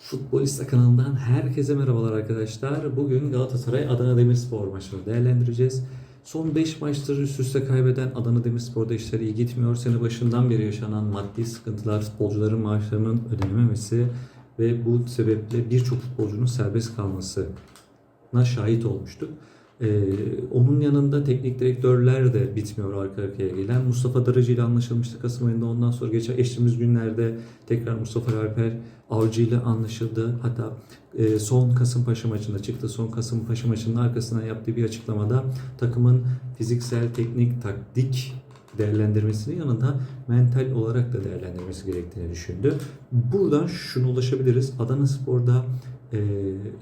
Futbolista kanalından herkese merhabalar arkadaşlar. Bugün Galatasaray Adana Demirspor maçını değerlendireceğiz. Son 5 maçtır üst üste kaybeden Adana Demirspor'da işleri iyi gitmiyor. Sene başından beri yaşanan maddi sıkıntılar, futbolcuların maaşlarının ödenememesi ve bu sebeple birçok futbolcunun serbest kalmasına şahit olmuştuk. Ee, onun yanında teknik direktörler de bitmiyor arka arkaya gelen. Mustafa Darıcı ile anlaşılmıştı Kasım ayında. Ondan sonra geçen geçtiğimiz günlerde tekrar Mustafa Alper Avcı ile anlaşıldı. Hatta e, son Kasımpaşa maçında çıktı. Son Kasımpaşa maçının arkasından yaptığı bir açıklamada takımın fiziksel, teknik, taktik değerlendirmesinin yanında mental olarak da değerlendirmesi gerektiğini düşündü. Buradan şunu ulaşabiliriz. Adana Spor'da e,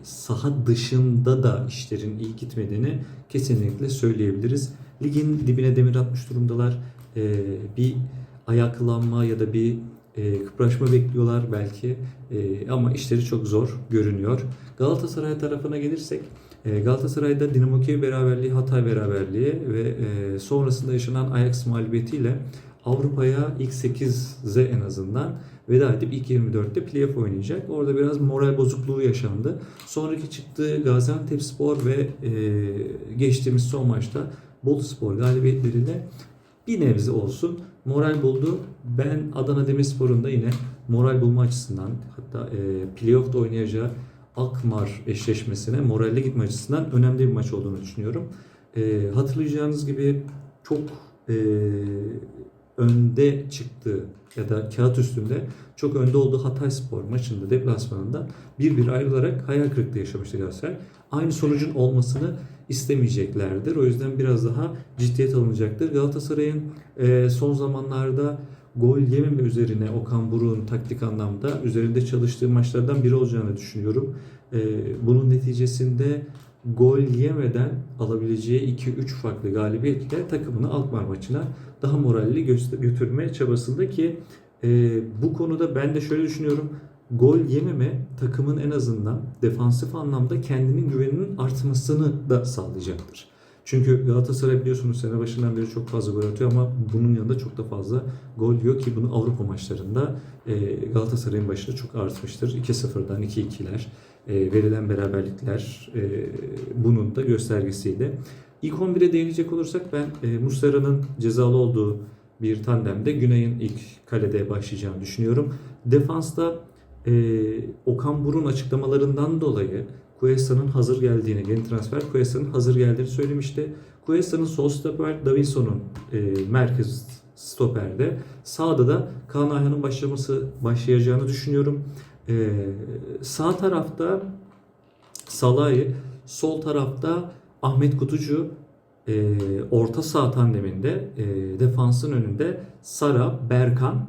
saha dışında da işlerin iyi gitmediğini kesinlikle söyleyebiliriz. Ligin dibine demir atmış durumdalar. E, bir ayaklanma ya da bir e, kıpraşma bekliyorlar belki E, ama işleri çok zor görünüyor. Galatasaray tarafına gelirsek e, Galatasaray'da Dinamo Kiev beraberliği, Hatay beraberliği ve e, sonrasında yaşanan Ajax mağlubiyetiyle Avrupa'ya ilk 8'e en azından veda edip ilk 24'te playoff oynayacak. Orada biraz moral bozukluğu yaşandı. Sonraki çıktığı Gaziantepspor ve e, geçtiğimiz son maçta Boluspor galibiyetleriyle bir nebze olsun moral buldu. Ben Adana Demirspor'un da yine moral bulma açısından hatta e, playoff'ta oynayacağı Akmar eşleşmesine moralle gitme açısından önemli bir maç olduğunu düşünüyorum. E, hatırlayacağınız gibi çok e, önde çıktığı ya da kağıt üstünde çok önde olduğu Hatay Spor maçında deplasmanında bir bir ayrılarak hayal kırıklığı yaşamıştı Galatasaray. Aynı sonucun olmasını istemeyeceklerdir. O yüzden biraz daha ciddiyet alınacaktır. Galatasaray'ın e, son zamanlarda gol yememe üzerine Okan Buruk'un taktik anlamda üzerinde çalıştığı maçlardan biri olacağını düşünüyorum. E, bunun neticesinde gol yemeden alabileceği 2-3 farklı galibiyetle takımını Alkmaar maçına daha moralli götürme çabasında ki e, bu konuda ben de şöyle düşünüyorum. Gol yememe takımın en azından defansif anlamda kendinin güveninin artmasını da sağlayacaktır. Çünkü Galatasaray biliyorsunuz sene başından beri çok fazla gol atıyor ama bunun yanında çok da fazla gol yiyor ki bunu Avrupa maçlarında e, Galatasaray'ın başında çok artmıştır. 2-0'dan 2-2'ler, e, verilen beraberlikler e, bunun da göstergesiydi. İlk 11'e değinecek olursak ben e, Muslera'nın cezalı olduğu bir tandemde Güney'in ilk kalede başlayacağını düşünüyorum. Defansta e, Okan Burun açıklamalarından dolayı Cuesta'nın hazır geldiğini, yeni transfer Cuesta'nın hazır geldiğini söylemişti. Cuesta'nın sol stoper, Davinson'un e, merkez stoperde. Sağda da Kaan Ayhan'ın başlaması başlayacağını düşünüyorum. E, sağ tarafta Salah'ı, sol tarafta Ahmet Kutucu, e, orta saha tandeminde e, defansın önünde Sara, Berkan,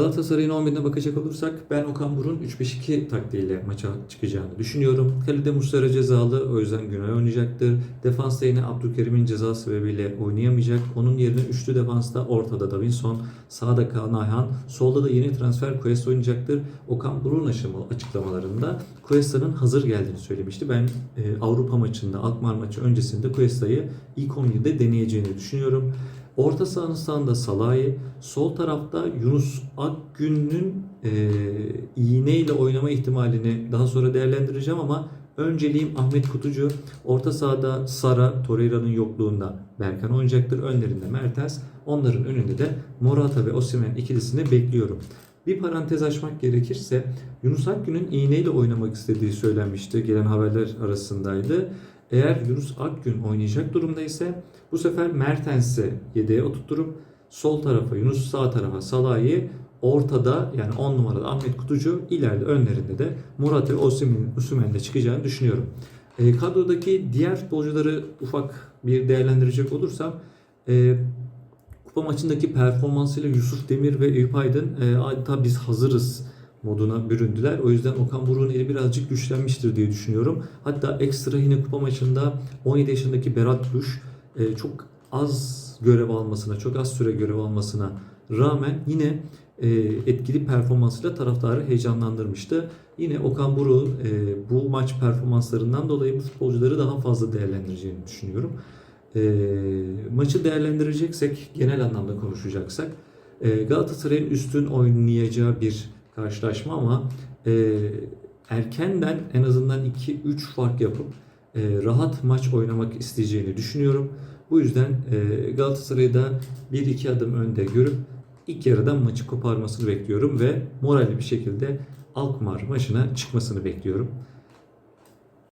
Galatasaray'ın 11'ine bakacak olursak ben Okan Buruk'un 3-5-2 taktiğiyle maça çıkacağını düşünüyorum. Kalede Muslera cezalı o yüzden Günay oynayacaktır. Defansta yine Abdülkerim'in ceza sebebiyle oynayamayacak. Onun yerine üçlü defansta ortada Davinson, sağda Kaan Ayhan, solda da yeni transfer Cuesta oynayacaktır. Okan Buruk'un aşama- açıklamalarında Cuesta'nın hazır geldiğini söylemişti. Ben e, Avrupa maçında, Alkmaar maçı öncesinde Cuesta'yı ilk 11'de deneyeceğini düşünüyorum. Orta sahanın sağında Salah'ı, sol tarafta Yunus Akgün'ün e, iğneyle oynama ihtimalini daha sonra değerlendireceğim ama önceliğim Ahmet Kutucu. Orta sahada Sara, Torreira'nın yokluğunda Berkan oynayacaktır. Önlerinde Mertens. Onların önünde de Morata ve Osimhen ikilisini bekliyorum. Bir parantez açmak gerekirse Yunus Akgün'ün iğneyle oynamak istediği söylenmişti. Gelen haberler arasındaydı. Eğer Yunus Akgün oynayacak durumda ise bu sefer Mertens'i yedeğe oturtturup sol tarafa Yunus sağ tarafa Salah'ı ortada yani 10 numarada Ahmet Kutucu ileride önlerinde de Morata ve Osimhen, Osimhen'le çıkacağını düşünüyorum. E, kadrodaki diğer futbolcuları ufak bir değerlendirecek olursam e, kupa maçındaki performansıyla Yusuf Demir ve Eyüp Aydın e, adeta biz hazırız moduna büründüler. O yüzden Okan Buruk'un eli birazcık güçlenmiştir diye düşünüyorum. Hatta ekstra yine kupa maçında 17 yaşındaki Berat Duş e, çok az görev almasına, çok az süre görev almasına rağmen yine e, etkili performansıyla taraftarı heyecanlandırmıştı. Yine Okan Buruk e, bu maç performanslarından dolayı bu futbolcuları daha fazla değerlendireceğini düşünüyorum. Maçı değerlendireceksek, genel anlamda konuşacaksak Galatasaray'ın üstün oynayacağı bir karşılaşma ama e, erkenden en azından 2-3 fark yapıp e, rahat maç oynamak isteyeceğini düşünüyorum. Bu yüzden e, Galatasaray'ı da 1-2 adım önde görüp ilk yarıdan maçı koparmasını bekliyorum ve moralli bir şekilde Alkmaar maçına çıkmasını bekliyorum.